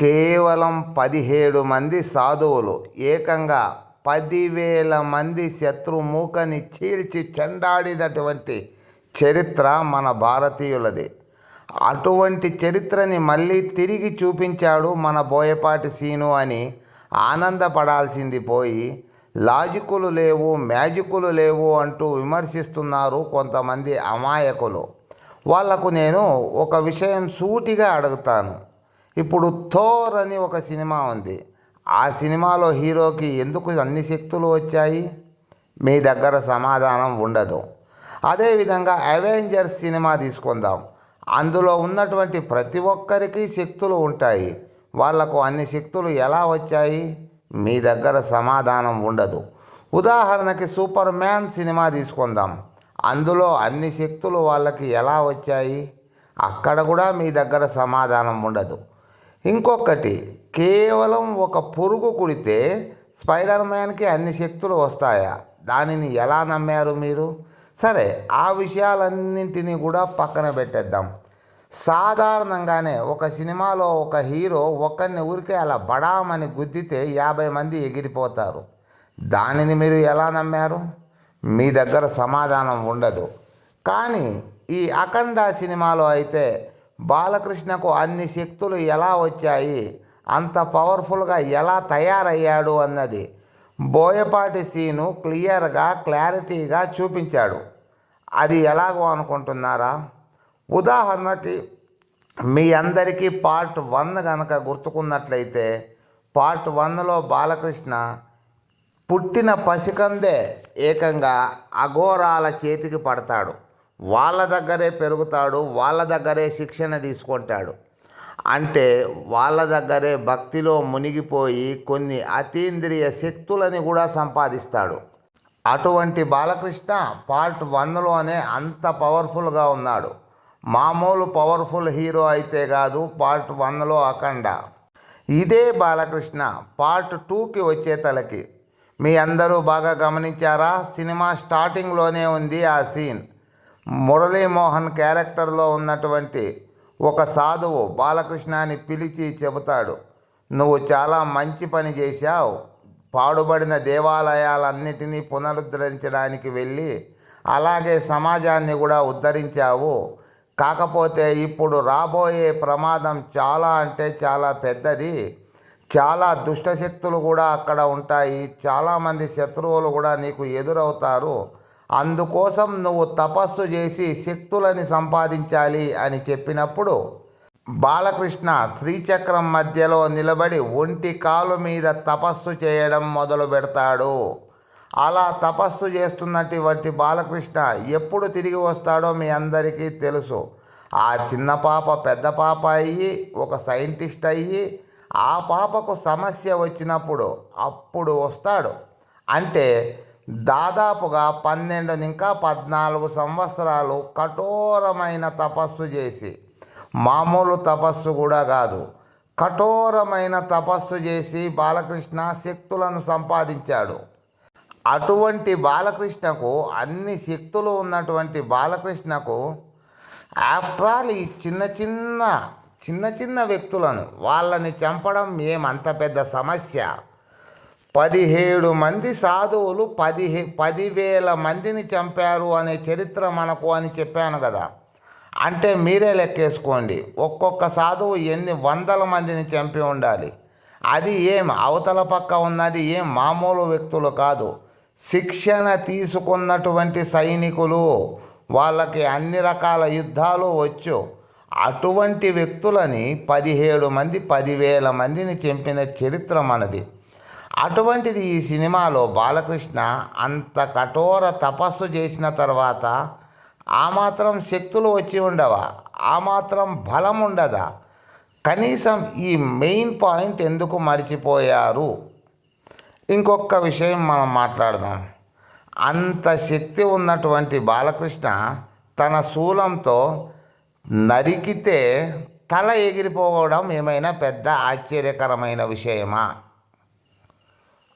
కేవలం పదిహేడు మంది సాధువులు. ఏకంగా పదివేల మంది శత్రుమూకని చీల్చి చెండాడినటువంటి చరిత్ర మన భారతీయులది. అటువంటి చరిత్రని మళ్ళీ తిరిగి చూపించాడు మన బోయపాటి సీను అని ఆనందపడాల్సింది పోయి లాజికులు లేవు మ్యాజికులు లేవు అంటూ విమర్శిస్తున్నారు కొంతమంది అమాయకులు. వాళ్ళకు నేను ఒక విషయం సూటిగా అడుగుతాను. ఇప్పుడు థోర్ అని ఒక సినిమా ఉంది. ఆ సినిమాలో హీరోకి ఎందుకు అన్ని శక్తులు వచ్చాయి? మీ దగ్గర సమాధానం ఉండదు. అదేవిధంగా అవెంజర్స్ సినిమా తీసుకుందాం. అందులో ఉన్నటువంటి ప్రతి ఒక్కరికి శక్తులు ఉంటాయి. వాళ్ళకు అన్ని శక్తులు ఎలా వచ్చాయి? మీ దగ్గర సమాధానం ఉండదు. ఉదాహరణకి సూపర్ మ్యాన్ సినిమా తీసుకుందాం. అందులో అన్ని శక్తులు వాళ్ళకి ఎలా వచ్చాయి? అక్కడ కూడా మీ దగ్గర సమాధానం ఉండదు. ఇంకొకటి కేవలం ఒక పురుగు కుడితే స్పైడర్ మ్యాన్కి అన్ని శక్తులు వస్తాయా? దానిని ఎలా నమ్మారు మీరు? సరే ఆ విషయాలన్నింటినీ కూడా పక్కన పెట్టేద్దాం. సాధారణంగానే ఒక సినిమాలో ఒక హీరో ఒకరిని ఊరికే అలా బడామని గుద్దితే యాభై మంది ఎగిరిపోతారు. దానిని మీరు ఎలా నమ్మారు? మీ దగ్గర సమాధానం ఉండదు. కానీ ఈ అఖండ సినిమాలో అయితే బాలకృష్ణకు అన్ని శక్తులు ఎలా వచ్చాయి? అంత పవర్ఫుల్గా ఎలా తయారయ్యాడు అన్నది బోయపాటి సీను క్లియర్గా క్లారిటీగా చూపించాడు. అది ఎలాగో అనుకుంటున్నారా? ఉదాహరణకి మీ అందరికీ పార్ట్ వన్ కనుక గుర్తుకున్నట్లయితే పార్ట్ వన్లో బాలకృష్ణ పుట్టిన పసికందే ఏకంగా అఘోరాల చేతికి పడతాడు. వాళ్ళ దగ్గరే పెరుగుతాడు వాళ్ళ దగ్గరే శిక్షణ తీసుకుంటాడు. అంటే వాళ్ళ దగ్గరే భక్తిలో మునిగిపోయి కొన్ని అతీంద్రియ శక్తులని కూడా సంపాదిస్తాడు. అటువంటి బాలకృష్ణ పార్ట్ వన్లోనే అంత పవర్ఫుల్గా ఉన్నాడు. మామూలు పవర్ఫుల్ హీరో అయితే కాదు పార్ట్ వన్లో అఖండ. ఇదే బాలకృష్ణ పార్ట్ టూకి వచ్చే తలకి. మీ అందరూ బాగా గమనించారా? సినిమా స్టార్టింగ్లోనే ఉంది ఆ సీన్. మురళీమోహన్ క్యారెక్టర్లో ఉన్నటువంటి ఒక సాధువు బాలకృష్ణని పిలిచి చెబుతాడు నువ్వు చాలా మంచి పని చేశావు. పాడుబడిన దేవాలయాలన్నిటినీ పునరుద్ధరించడానికి వెళ్ళి అలాగే సమాజాన్ని కూడా ఉద్ధరించావు. కాకపోతే ఇప్పుడు రాబోయే ప్రమాదం చాలా అంటే చాలా పెద్దది. చాలా దుష్టశక్తులు కూడా అక్కడ ఉంటాయి. చాలామంది శత్రువులు కూడా నీకు ఎదురవుతారు. అందుకోసం నువ్వు తపస్సు చేసి శక్తులని సంపాదించాలి అని చెప్పినప్పుడు బాలకృష్ణ శ్రీచక్రం మధ్యలో నిలబడి ఒంటి కాలు మీద తపస్సు చేయడం మొదలు పెడతాడు. అలా తపస్సు చేస్తున్నటువంటి బాలకృష్ణ ఎప్పుడు తిరిగి వస్తాడో మీ అందరికీ తెలుసు. ఆ చిన్న పాప పెద్ద పాప అయ్యి ఒక సైంటిస్ట్ అయ్యి ఆ పాపకు సమస్య వచ్చినప్పుడు అప్పుడు వస్తాడు. అంటే దాదాపుగా పన్నెండు ఇంకా పద్నాలుగు సంవత్సరాలు కఠోరమైన తపస్సు చేసి మామూలు తపస్సు కూడా కాదు కఠోరమైన తపస్సు చేసి బాలకృష్ణ శక్తులను సంపాదించాడు. అటువంటి బాలకృష్ణకు అన్ని శక్తులు ఉన్నటువంటి బాలకృష్ణకు ఆఫ్టర్ ఆల్ ఈ చిన్న చిన్న చిన్న చిన్న వ్యక్తులను వాళ్ళని చంపడం ఏమంత పెద్ద సమస్య? పదిహేడు మంది సాధువులు పదిహే పదివేల మందిని చంపారు అనే చరిత్ర మనకు అని చెప్పాను కదా. అంటే మీరే లెక్కేసుకోండి. ఒక్కొక్క సాధువు ఎన్ని వందల మందిని చంపి ఉండాలి? అది ఏం అవతల పక్క ఉన్నది ఏం మామూలు వ్యక్తులు కాదు. శిక్షణ తీసుకున్నటువంటి సైనికులు వాళ్ళకి అన్ని రకాల యుద్ధాలు వచ్చు. అటువంటి వ్యక్తులని పదిహేడు మంది పదివేల మందిని చంపిన చరిత్ర మనది. అటువంటిది ఈ సినిమాలో బాలకృష్ణ అంత కఠోర తపస్సు చేసిన తర్వాత ఆ మాత్రం శక్తులు వచ్చి ఉండవా? ఆ మాత్రం బలం ఉండదా? కనీసం ఈ మెయిన్ పాయింట్ ఎందుకు మర్చిపోయారు? ఇంకొక విషయం మనం మాట్లాడదాం. అంత శక్తి ఉన్నటువంటి బాలకృష్ణ తన శూలంతో నరికితే తల ఎగిరిపోవడం ఏమైనా పెద్ద ఆశ్చర్యకరమైన విషయమా?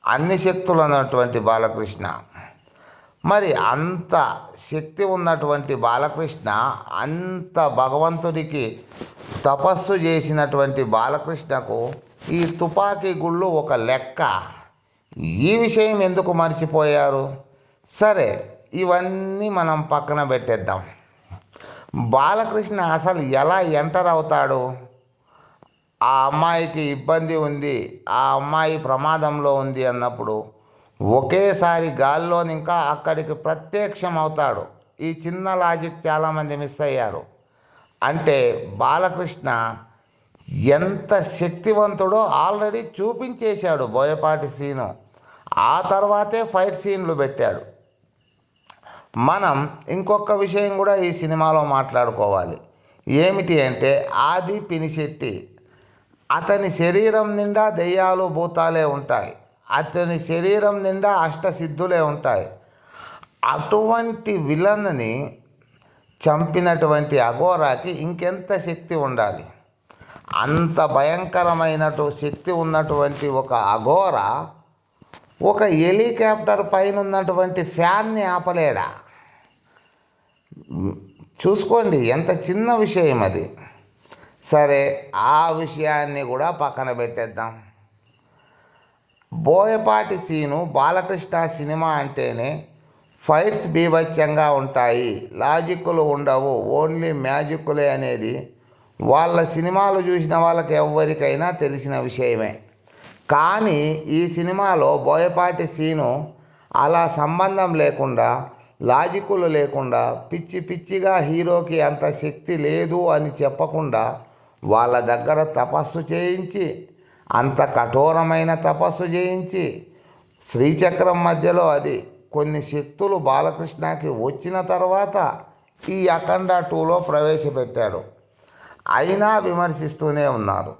అన్ని శక్తులు ఉన్నటువంటి బాలకృష్ణ. మరి అంత శక్తి ఉన్నటువంటి బాలకృష్ణ అంత భగవంతుడికి తపస్సు చేసినటువంటి బాలకృష్ణకు ఈ తుపాకీ గుళ్ళు ఒక లెక్క. ఈ విషయం ఎందుకు మర్చిపోయారు? సరే ఇవన్నీ మనం పక్కన పెట్టేద్దాం. బాలకృష్ణ అసలు ఎలా ఎంటర్ అవుతాడు? ఆ అమ్మాయికి ఇబ్బంది ఉంది ఆ అమ్మాయి ప్రమాదంలో ఉంది అన్నప్పుడు ఒకేసారి గాల్లోని ఇంకా అక్కడికి ప్రత్యక్షం అవుతాడు ఈ చిన్న లాజిక్ చాలామంది మిస్ అయ్యారు. అంటే బాలకృష్ణ ఎంత శక్తివంతుడో ఆల్రెడీ చూపించేశాడు బోయపాటి సీను. ఆ తర్వాతే ఫైట్ సీన్లు పెట్టాడు. మనం ఇంకొక విషయం కూడా ఈ సినిమాలో మాట్లాడుకోవాలి. ఏమిటి అంటే ఆది పినిశెట్టి అతని శరీరం నిండా దెయ్యాలు భూతాలే ఉంటాయి. అతని శరీరం నిండా అష్టసిద్ధులే ఉంటాయి. అటువంటి విలన్ని చంపినటువంటి అఘోరాకి ఇంకెంత శక్తి ఉండాలి? అంత భయంకరమైనటు శక్తి ఉన్నటువంటి ఒక అఘోర ఒక హెలికాప్టర్ పైన ఉన్నటువంటి ఫ్యాన్ని ఆపలేడా? చూసుకోండి ఎంత చిన్న విషయం అది. సరే ఆ విషయాన్ని కూడా పక్కన పెట్టేద్దాం. బోయపాటి సీను బాలకృష్ణ సినిమా అంటేనే ఫైట్స్ బీభత్యంగా ఉంటాయి. లాజిక్కులు ఉండవు. ఓన్లీ మ్యాజిక్కులే అనేది వాళ్ళ సినిమాలు చూసిన వాళ్ళకి ఎవరికైనా తెలిసిన విషయమే. కానీ ఈ సినిమాలో బోయపాటి సీను అలా సంబంధం లేకుండా లాజిక్కులు లేకుండా పిచ్చి పిచ్చిగా హీరోకి అంత శక్తి లేదు అని చెప్పకుండా వాళ్ళ దగ్గర తపస్సు చేయించి అంత కఠోరమైన తపస్సు చేయించి శ్రీచక్రం మధ్యలో అది కొన్ని శక్తులు బాలకృష్ణకి వచ్చిన తర్వాత ఈ అఖండ టూలో ప్రవేశపెట్టాడు. అయినా విమర్శిస్తూనే ఉన్నారు.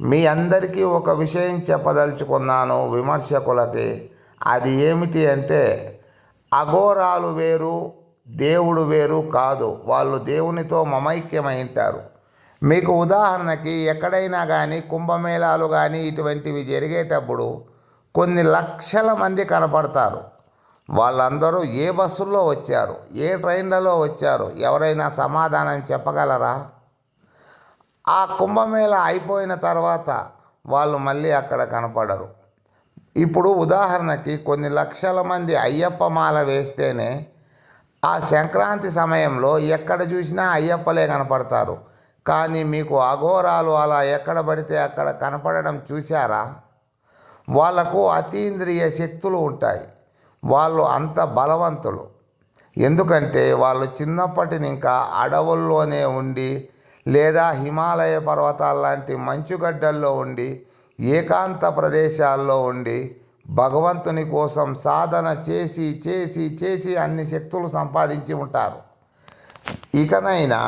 మీ అందరికీ ఒక విషయం చెప్పదలుచుకున్నాను విమర్శకులకి. అది ఏమిటి అంటే అఘోరాలు వేరు దేవుడు వేరు కాదు. వాళ్ళు దేవునితో మమైక్యమై ఉంటారు. మీకు ఉదాహరణకి ఎక్కడైనా కానీ కుంభమేళాలు కానీ ఇటువంటివి జరిగేటప్పుడు కొన్ని లక్షల మంది కనపడతారు. వాళ్ళందరూ ఏ బస్సుల్లో వచ్చారు? ఏ ట్రైన్లలో వచ్చారు? ఎవరైనా సమాధానం చెప్పగలరా? ఆ కుంభమేళ అయిపోయిన తర్వాత వాళ్ళు మళ్ళీ అక్కడ కనపడరు. ఇప్పుడు ఉదాహరణకి కొన్ని లక్షల మంది అయ్యప్ప మాల వేస్తేనే ఆ సంక్రాంతి సమయంలో ఎక్కడ చూసినా అయ్యప్పలే కనపడతారు. కానీ మీకు అఘోరాలు అలా ఎక్కడ పడితే అక్కడ కనపడడం చూశారా? వాళ్ళకు అతీంద్రియ శక్తులు ఉంటాయి. వాళ్ళు అంత బలవంతులు. ఎందుకంటే వాళ్ళు చిన్నప్పటిని ఇంకా అడవుల్లోనే ఉండి లేదా హిమాలయ పర్వతాల లాంటి మంచుగడ్డల్లో ఉండి ఏకాంత ప్రదేశాల్లో ఉండి భగవంతుని కోసం సాధన చేసి చేసి చేసి అన్ని శక్తులు సంపాదించి ఉంటారు. ఇకనైనా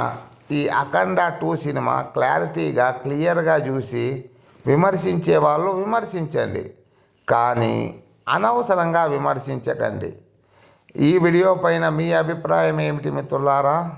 ఈ అఖండ టూ సినిమా క్లారిటీగా క్లియర్గా చూసి విమర్శించే వాళ్ళు విమర్శించండి. కానీ అనవసరంగా విమర్శించకండి. ఈ వీడియో పైన మీ అభిప్రాయం ఏమిటి మిత్రులారా?